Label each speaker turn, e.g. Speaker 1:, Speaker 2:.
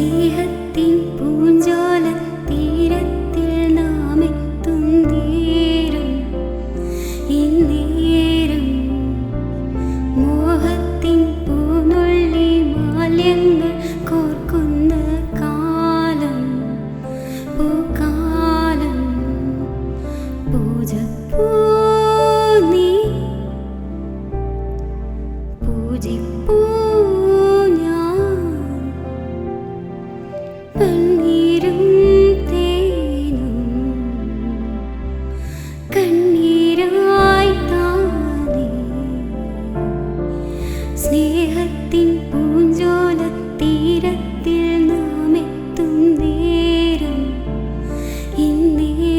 Speaker 1: സ്നേഹത്തിൻ പൂഞ്ചോല തീരത്തിൽ നാം എത്തുന്നേരം ഇന്നേരം മോഹത്തിൻ പൂനുള്ളി മാലിന്യ കോർക്കുന്ന കാലം പൂക്കാലം പൂജപ്പൂ നീ പൂജിപ്പൂ ഉയരത്തിൽ നാം എത്തും നേരം. ഇന്നേ